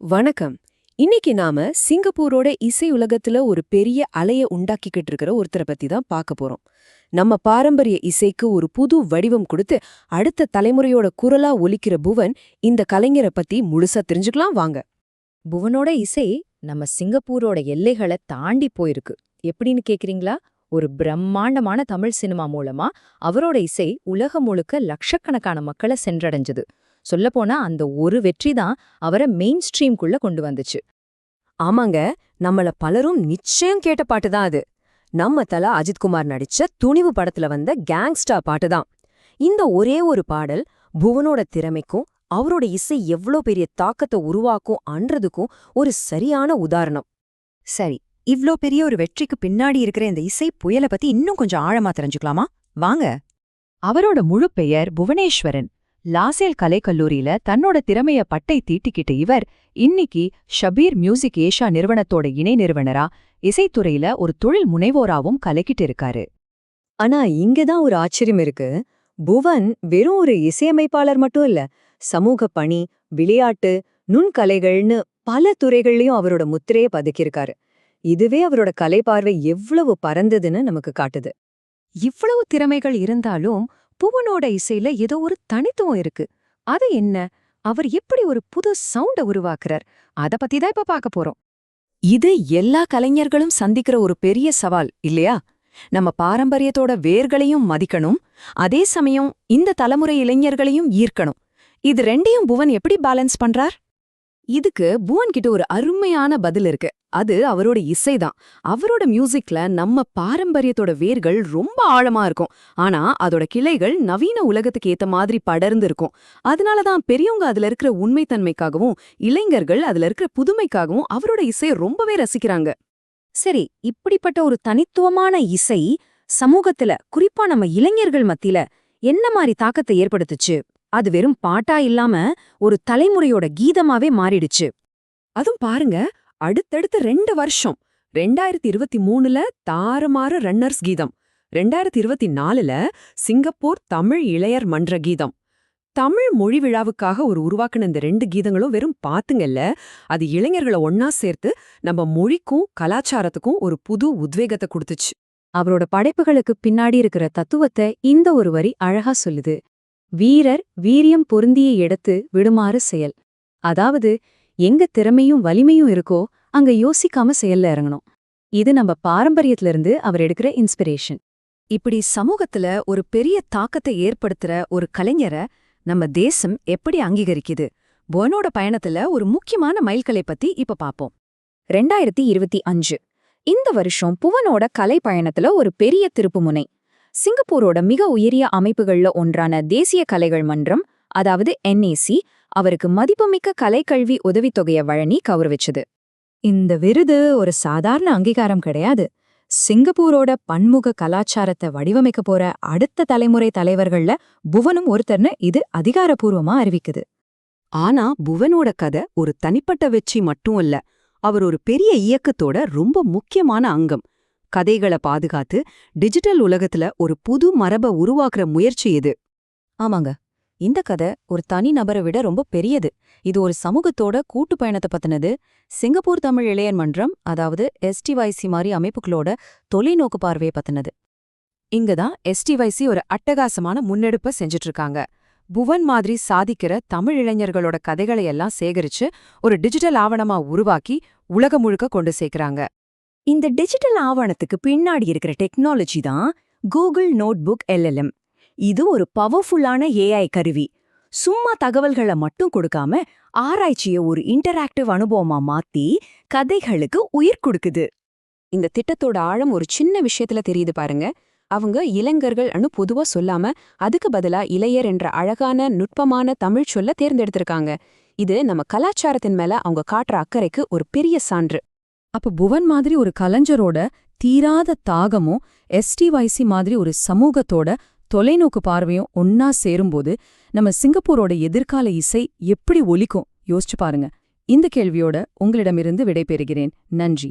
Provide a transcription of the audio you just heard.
வணக்கம். இன்னைக்கு நாம சிங்கப்பூரோட இசை உலகத்துல ஒரு பெரிய அலைய உண்டாக்கிக்கிட்டு இருக்கிற ஒருத்தரை பத்தி தான் பார்க்க போறோம். நம்ம பாரம்பரிய இசைக்கு ஒரு புது வடிவம் கொடுத்து அடுத்த தலைமுறையோட குரலா ஒலிக்கிற புவன் இந்த கலைஞரை பத்தி முழுசா தெரிஞ்சுக்கலாம் வாங்க. புவனோட இசை நம்ம சிங்கப்பூரோட எல்லைகளை தாண்டி போயிருக்கு. எப்படின்னு கேக்குறீங்களா? ஒரு பிரம்மாண்டமான தமிழ் சினிமா மூலமா அவரோட இசை உலகம் முழுக்க லட்சக்கணக்கான மக்களை சென்றடைஞ்சது. சொல்லப்போனா அந்த ஒரு வெற்றி தான் அவரை மெயின் ஸ்ட்ரீம்குள்ள கொண்டு வந்துச்சு. ஆமாங்க நம்மள பலரும் நிச்சயம் கேட்ட பாட்டு தான் அது. நம்ம தல அஜித்குமார் நடிச்ச துணிவு படத்துல வந்த கேங்ஸ்டா பாட்டு தான். இந்த ஒரே ஒரு பாடல் புவனோட திறமைக்கும் அவரோட இசை எவ்ளோ பெரிய தாக்கத்தை உருவாக்கும் அன்றதுக்கும் ஒரு சரியான உதாரணம். சரி இவ்ளோ பெரிய ஒரு வெற்றிக்கு பின்னாடி இருக்கிற இந்த இசை புயல பத்தி இன்னும் கொஞ்சம் ஆழமா தெரிஞ்சுக்கலாமா? வாங்க. அவரோட முழு பெயர் புவனேஸ்வரன். லாசேல் கலைக்கல்லூரியில தன்னோட திறமைய பட்டை தீட்டிக்கிட்ட இவர் இன்னிக்கு ஷபீர் மியூசிக் ஏஷா நிறுவனத்தோட இணை நிறுவனரா இசைத்துறையில ஒரு தொழில் முனைவோராவும் கலக்கிட்டு இருக்காரு. ஆனா இங்கதான் ஒரு ஆச்சரியம் இருக்கு. புவன் வெறும் ஒரு இசையமைப்பாளர் மட்டும் இல்ல சமூக பணி விளையாட்டு நுண்கலைகள்னு பல துறைகள்லயும் அவரோட முத்திரைய பதுக்கியிருக்காரு. இதுவே அவரோட கலைப்பார்வை எவ்வளவு பரந்ததுன்னு நமக்கு காட்டுது. இவ்வளவு திறமைகள் இருந்தாலும் புவனோட இசையில ஏதோ ஒரு தனித்துவம் இருக்கு. அது என்ன? அவர் எப்படி ஒரு புது சவுண்ட உருவாக்குறார்? அத பத்தி தான் இப்ப பார்க்க போறோம். இது எல்லா கலைஞர்களும் சந்திக்கிற ஒரு பெரிய சவால் இல்லையா? நம்ம பாரம்பரியத்தோட வேர்களையும் மதிக்கணும். அதே சமயம் இந்த தலைமுறை இளைஞர்களையும் ஈர்க்கணும். இது ரெண்டையும் புவன் எப்படி பேலன்ஸ் பண்றார்? இதுக்கு புவன் கிட்ட ஒரு அருமையான பதில் இருக்கு. அது அவரோட இசைதான் அவரோட மியூசிக்ல நம்ம பாரம்பரியத்தோட வேர்கள் ரொம்ப ஆழமா இருக்கும். ஆனா அதோட கிளைகள் நவீன உலகத்துக்கு ஏத்த மாதிரி படர்ந்து இருக்கும். அதனாலதான் பெரியவங்க அதுல இருக்கிற உண்மைத்தன்மைக்காகவும் இளைஞர்கள் அதுல இருக்கிற புதுமைக்காகவும் அவரோட இசையை ரொம்பவே ரசிக்கிறாங்க. சரி இப்படிப்பட்ட ஒரு தனித்துவமான இசை சமூகத்துல குறிப்பா நம்ம இளைஞர்கள் மத்தியில என்ன மாதிரி தாக்கத்தை ஏற்படுத்துச்சு? அது வெறும் பாட்டா இல்லாம ஒரு தலைமுறையோட கீதமாவே மாறிடுச்சு. அதுவும் பாருங்க அடுத்தடுத்த ரெண்டு வருஷம். ரெண்டாயிரத்தி இருபத்தி மூணுல தாறுமாறு ரன்னர்ஸ் கீதம். ரெண்டாயிரத்தி இருபத்தி நாலுல சிங்கப்பூர் தமிழ் இளையர் மன்ற கீதம். தமிழ் மொழி விழாவுக்காக ஒரு உருவாக்குன இந்த ரெண்டு கீதங்களும் வெறும் பாத்துங்கல்ல அது இளைஞர்களை ஒன்னா சேர்த்து நம்ம மொழிக்கும் கலாச்சாரத்துக்கும் ஒரு புது உத்வேகத்தை கொடுத்துச்சு. அவரோட படைப்புகளுக்கு பின்னாடி இருக்கிற தத்துவத்தை இந்த ஒரு வரி அழகா சொல்லுது. வீரர் வீரியம் பொருந்திய எடுத்து விடுமாறு செயல். அதாவது எங்க திறமையும் வலிமையும் இருக்கோ அங்க யோசிக்காம செயல்ல இறங்கணும். இது நம்ம பாரம்பரியத்திலிருந்து அவர் எடுக்கிற இன்ஸ்பிரேஷன். இப்படி சமூகத்துல ஒரு பெரிய தாக்கத்தை ஏற்படுத்துற ஒரு கலைஞரை நம்ம தேசம் எப்படி அங்கீகரிக்குது? புவனோட பயணத்துல ஒரு முக்கியமான மைல்கலை பத்தி இப்ப பாப்போம். ரெண்டாயிரத்தி இருபத்தி அஞ்சு. இந்த வருஷம் புவனோட கலை பயணத்துல ஒரு பெரிய திருப்புமுனை சிங்கப்பூரோட மிக உயரிய அமைப்புகள்ல ஒன்றான தேசிய கலைகள் மன்றம் அதாவது என்ஏசி அவருக்கு மதிப்புமிக்க கலைக்கல்வி உதவித்தொகையை வழங்கி கௌரவிச்சது. இந்த விருது ஒரு சாதாரண அங்கீகாரம் கிடையாது. சிங்கப்பூரோட பன்முக கலாச்சாரத்தை வடிவமைக்க போற அடுத்த தலைமுறை தலைவர்கள்ல புவனும் ஒருத்தர்னு இது அதிகாரப்பூர்வமா அறிவிக்குது. ஆனா புவனோட கதை ஒரு தனிப்பட்ட வெற்றி மட்டும் இல்ல அவர் ஒரு பெரிய இயக்கத்தோட ரொம்ப முக்கியமான அங்கம். கதைகளை பாதுகாத்து டிஜிட்டல் உலகத்துல ஒரு புது மரபை உருவாக்குற முயற்சி இது. ஆமாங்க. இந்த கதை ஒரு தனி நபரை விட ரொம்ப பெரியது. இது ஒரு சமூகத்தோட கூட்டு பயணத்தை பத்தினது. சிங்கப்பூர் தமிழ் இளையர் மன்றம் அதாவது எஸ்டிவைசி மாதிரி அமைப்புகளோட தொலைநோக்கு பார்வையை பத்தினது. இங்கதான் எஸ்டிவைசி ஒரு அட்டகாசமான முன்னெடுப்பை செஞ்சுட்டு இருக்காங்க புவன் மாதிரி சாதிக்கிற தமிழ் இளைஞர்களோட கதைகளை எல்லாம் சேகரிச்சு ஒரு டிஜிட்டல் ஆவணமா உருவாக்கி உலகம் முழுக்க கொண்டு சேர்க்கறாங்க. இந்த டிஜிட்டல் ஆவணத்துக்கு பின்னாடி இருக்கிற டெக்னாலஜி தான் கூகுள் நோட்புக் எல்எல்எம். இது ஒரு பவர்ஃபுல்லான ஏஐ கருவி. சும்மா தகவல்களை மட்டும் கொடுக்காம ஆராய்ச்சிய ஒரு இன்டராக்டிவ் அனுபவமா மாத்தி கதைகளுக்கு உயிர் கொடுக்குது. இந்த திட்டத்தோட ஆழம் ஒரு சின்ன விஷயத்துல தெரியுது பாருங்க. அவங்க இளைஞர்கள் அனு பொதுவா சொல்லாம அதுக்கு பதிலா இளையர் என்ற அழகான நுட்பமான தமிழ் சொல்ல தேர்ந்தெடுத்திருக்காங்க. இது நம்ம கலாச்சாரத்தின் மேல அவங்க காட்டுற அக்கறைக்கு ஒரு பெரிய சான்று. அப்ப புவன் மாதிரி ஒரு கலைஞரோட தீராத தாகமும் எஸ்டிவைசி மாதிரி ஒரு சமூகத்தோட தொலைநோக்கு பார்வையும் ஒன்னா சேரும்போது நம்ம சிங்கப்பூரோட எதிர்கால இசை எப்படி ஒலிக்கும்? யோசிச்சு பாருங்க. இந்த கேள்வியோட உங்களிடமிருந்து விடைபெறுகிறேன். நன்றி.